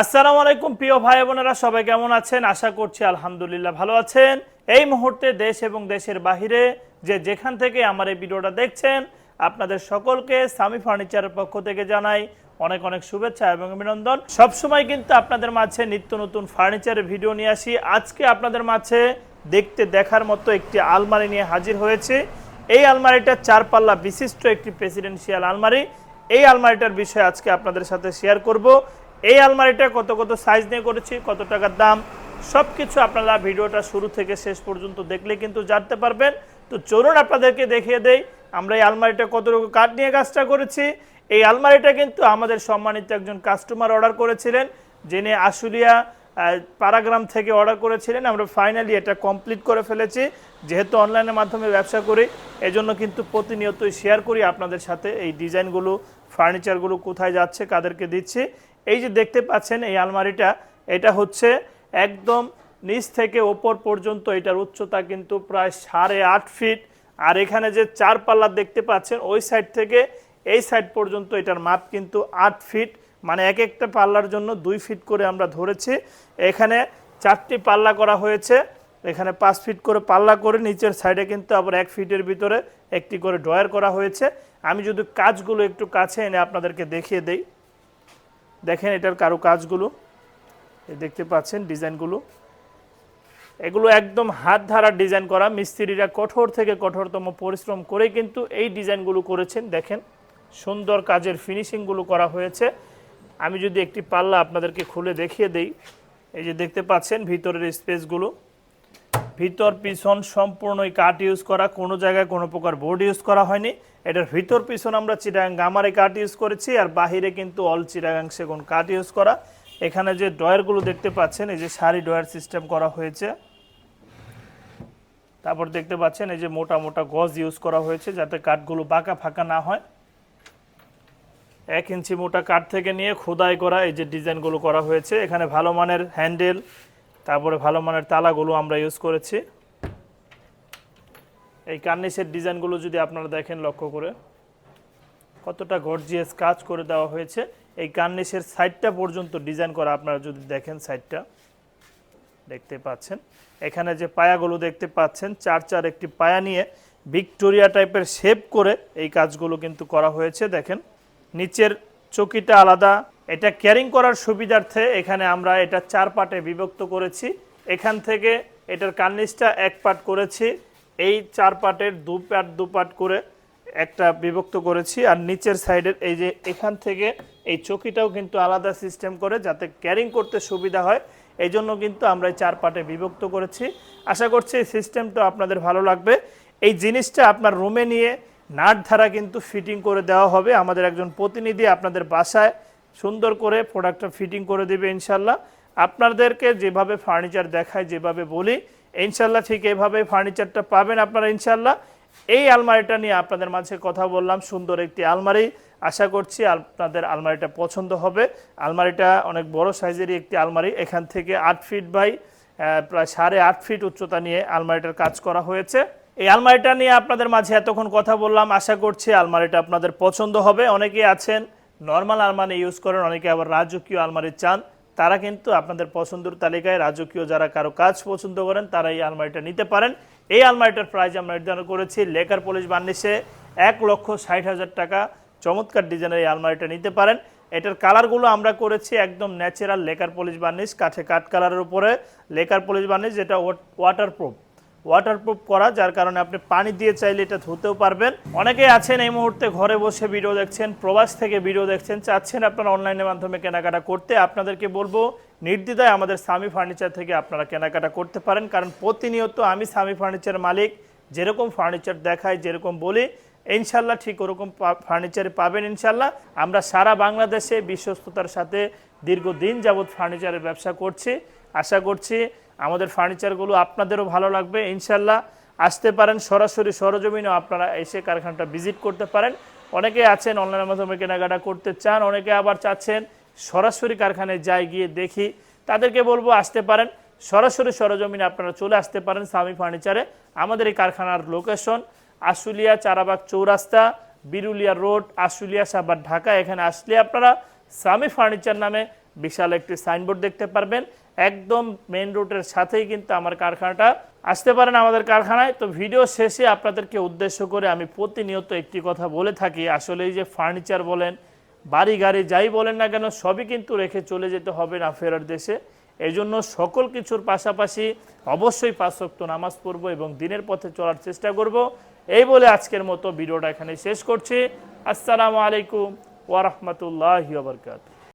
আসসালামু আলাইকুম, প্রিয় ভাই বোনেরা, সবাই কেমন আছেন? আশা করছি আলহামদুলিল্লাহ ভালো আছেন। এই মুহূর্তে দেশ এবং দেশের বাহিরে যে যেখান থেকে আমার এই ভিডিওটা দেখছেন, আপনাদের সকলকে সামি ফার্নিচারের পক্ষ থেকে জানাই অনেক অনেক শুভেচ্ছা এবং অভিনন্দন। সবসময় কিন্তু আপনাদের মাঝে নিত্য নতুন ফার্নিচারের ভিডিও নিয়ে আসি। আজকে আপনাদের মাঝে দেখতে দেখার মতো একটি আলমারি নিয়ে হাজির হয়েছে। এই আলমারিটা চার পাল্লা বিশিষ্ট একটি প্রেসিডেন্সিয়াল আলমারি। এই আলমারিটার বিষয়ে আজকে আপনাদের সাথে শেয়ার করব। এই আলমারিটা কত কত সাইজ নিয়ে করেছি কত টাকার দাম সব কিছু আপনারা ভিডিওটা শুরু থেকে শেষ পর্যন্ত দেখলে কিন্তু জানতে পারবেন। তো চলুন আপনাদেরকে দেখিয়ে দেই আমরা এই আলমারিটা কতটুকু কাঠ নিয়ে কাজটা করেছি। এই আলমারিটা কিন্তু আমাদের সম্মানিত একজন কাস্টমার অর্ডার করেছিলেন যিনি আশুলিয়া আহ, পাড়াগ্রাম থেকে অর্ডার করেছিলেন। আমরা ফাইনালি এটা কমপ্লিট করে ফেলেছি। যেহেতু অনলাইনের মাধ্যমে ব্যবসা করি এজন্য কিন্তু প্রতিনিয়তই শেয়ার করি। আপনাদের সাথে এই ডিজাইনগুলো ফার্নিচারগুলো কোথায় যাচ্ছে কাদেরকে দিচ্ছি এই যে দেখতে পাচ্ছেন এই আলমারিটা, এটা হচ্ছে একদম নিচ থেকে ওপর পর্যন্ত এটার উচ্চতা কিন্তু প্রায় সাড়ে আট ফিট। আর এখানে যে চার পাল্লা দেখতে পাচ্ছেন, ওই সাইড থেকে এই সাইড পর্যন্ত এটার মাপ কিন্তু আট ফিট। মানে এক একটা পাল্লার জন্য দুই ফিট করে আমরা ধরেছি। এখানে চারটি পাল্লা করা হয়েছে। এখানে পাঁচ ফিট করে পাল্লা করে নিচের সাইডে কিন্তু আবার এক ফিটের ভিতরে একটি করে ড্রয়ার করা হয়েছে। আমি যদি কাজগুলো একটু কাছে এনে আপনাদেরকে দেখিয়ে দেই। দেখেন এটার কারও কাজগুলো দেখতে পাচ্ছেন ডিজাইনগুলো। এগুলো একদম হাত ধারার ডিজাইন করা। মিস্ত্রিরা কঠোর থেকে কঠোরতম পরিশ্রম করে কিন্তু এই ডিজাইনগুলো করেছেন। দেখেন, সুন্দর কাজের ফিনিশিংগুলো করা হয়েছে। আমি যদি একটি পাল্লা আপনাদেরকে খুলে দেখিয়ে দেই। এই যে দেখতে পাচ্ছেন ভিতরের স্পেসগুলো। ভিতর পিছন সম্পূর্ণই কাঠ ইউজ করা, কোনো জায়গায় কোনো প্রকার বোর্ড ইউজ করা হয়নি। এটার ভিতর পিছন আমরা চিটাগাং গামারে কাঠ ইউজ করেছি, আর বাহিরে কিন্তু অল চিটাগাং সেগুন কাঠ ইউজ করা। এখানে যে ডয়ারগুলো দেখতে পাচ্ছেন, এই যে সারি ডয়ার সিস্টেম করা হয়েছে। তারপর দেখতে পাচ্ছেন, এই যে মোটা মোটা গজ ইউজ করা হয়েছে, যাতে কাঠগুলো বাঁকা ফাঁকা না হয়। এক ইঞ্চি মোটা কাঠ থেকে নিয়ে খোদাই করা এই যে ডিজাইনগুলো করা হয়েছে। এখানে ভালো মানের হ্যান্ডেল তারপরে ভালো মানের তালাগুলো আমরা ইউজ করেছি। এই কার্নিশের ডিজাইনগুলো যদি আপনারা দেখেন লক্ষ্য করে। কতটা গর্জিয়াস কাজ করে দেওয়া হয়েছে। এই কার্নিশের সাইডটা পর্যন্ত ডিজাইন করা আপনারা যদি দেখেন সাইডটা দেখতে পাচ্ছেন। এখানে যে পায়াগুলো দেখতে পাচ্ছেন, চার চার একটি পায়া নিয়ে ভিক্টোরিয়া টাইপের শেপ করে এই কাজগুলো কিন্তু করা হয়েছে। দেখেন, নিচের চকিটা আলাদা এটা ক্যারিং করার সুবিধার্থে এখানে আমরা এটা চার পার্টে বিভক্ত করেছি। এখান থেকে এটার কার্নিশটা এক পার্ট করেছি, এই চার পার্টের দু পার্ট দু পার্ট করে একটা বিভক্ত করেছি। আর নিচের সাইডের এই যে এখান থেকে এই চকিটাও কিন্তু আলাদা সিস্টেম করে যাতে ক্যারিং করতে সুবিধা হয়, এই জন্য কিন্তু আমরা এই চার পার্টে বিভক্ত করেছি। আশা করছি এই সিস্টেমটা আপনাদের ভালো লাগবে। এই জিনিসটা আপনার রুমে নিয়ে নাট ধারা কিন্তু ফিটিং করে দেওয়া হবে। আমাদের একজন প্রতিনিধি আপনাদের বাসায় সুন্দর করে প্রোডাক্টটা ফিটিং করে দেবে ইনশাল্লাহ আপনাদেরকে যেভাবে ফার্নিচার দেখায়, যেভাবে বলি ইনশাল্লাহ ঠিক এইভাবে ফার্নিচারটা পাবেন আপনারা ইনশাল্লাহ এই আলমারিটা নিয়ে আপনাদের মাঝে কথা বললাম, সুন্দর একটি আলমারি। আশা করছি আপনাদের আলমারিটা পছন্দ হবে। আলমারিটা অনেক বড় সাইজেরই একটি আলমারি। এখান থেকে আট ফিট বাই প্রায় সাড়ে আট ফিট উচ্চতা নিয়ে আলমারিটার কাজ করা হয়েছে। এই আলমারিটা নিয়ে আপনাদের মাঝে এতক্ষণ কথা বললাম। আশা করছি আলমারিটা আপনাদের পছন্দ হবে। অনেকেই আছেন নর্মাল আলমারি ইউজ করেন, অনেকে আবার রাজকীয় আলমারি চান। তারা কিন্তু আপনাদের পছন্দের তালিকায় রাজকীয় যারা কারও কাজ পছন্দ করেন, তারা এই আলমারিটা নিতে পারেন। এই আলমারিটার প্রাইস আমরা নির্ধারণ করেছি লেকার পলিশ বার্নিশে এক লক্ষ ষাট হাজার টাকা। চমৎকার ডিজাইনের এই আলমারিটা নিতে পারেন। এটার কালারগুলো আমরা করেছি একদম ন্যাচারাল লেকার পলিশ বার্নিশ কাঠে কাঠ কালারের উপরে। লেকার পলিশ বার্নিশ যেটা ওয়াটারপ্রুফ ওয়াটারপ্রুফ করা, যার কারণে আপনি পানি দিয়ে চাইলে এটা ধুতেও পারবেন। অনেকেই আছেন এই মুহূর্তে ঘরে বসে ভিডিও দেখছেন, প্রবাস থেকে ভিডিও দেখছেন, চাচ্ছেন আপনারা অনলাইনের মাধ্যমে কেনাকাটা করতে। আপনাদেরকে বলব, নির্দ্বিধায় আমাদের স্বামী ফার্নিচার থেকে আপনারা কেনাকাটা করতে পারেন, কারণ প্রতিনিয়ত আমি স্বামী ফার্নিচার মালিক। যেরকম ফার্নিচার দেখাই, যেরকম বলি, ইনশাল্লাহ ঠিক ওরকম ফার্নিচার পাবেন ইনশাল্লাহ। আমরা সারা বাংলাদেশে বিশ্বস্ততার সাথে দীর্ঘদিন যাবৎ ফার্নিচারের ব্যবসা করছি। আশা করছি আমাদের ফার্নিচারগুলো আপনাদেরও ভালো লাগবে, ইনশাল্লাহ। আসতে পারেন সরাসরি সরজমিনও আপনারা এসে কারখানাটা ভিজিট করতে পারেন। অনেকে আছেন অনলাইনের মাধ্যমে কেনাকাটা করতে চান, অনেকে আবার চাচ্ছেন সরাসরি কারখানায় যাই গিয়ে দেখি। তাদেরকে বলব আসতে পারেন, সরাসরি সরজমিনে আপনারা চলে আসতে পারেন স্বামী ফার্নিচারে আমাদের এই কারখানার লোকেশন আশুলিয়া চারাবাগ চৌরাস্তা, বিরুলিয়া রোড আশুলিয়া সাবার ঢাকা। এখানে আসলে আপনারা স্বামী ফার্নিচার নামে বিশাল একটি সাইনবোর্ড দেখতে পারবেন। একদম মেন রোডের সাথেই কিন্তু আমার কারখানাটা আসতে পারেন আমাদের কারখানায়। তো ভিডিও শেষে আপনাদেরকে উদ্দেশ্য করে আমি প্রতিনিয়ত একটি কথা বলে থাকি। আসলে এই যে ফার্নিচার বলেন, বাড়ি গাড়ি যাই বলেন না কেন, সবই কিন্তু রেখে চলে যেতে হবে না ফেরার দেশে। এই জন্য সকল কিছুর পাশাপাশি অবশ্যই পাঁচক্ত নামাজ পড়ব এবং দিনের পথে চলার চেষ্টা করব। এই বলে আজকের মতো ভিডিওটা এখানে শেষ করছি। আসসালামু আলাইকুম ওয়ারহমতুল্লাহ বরকাত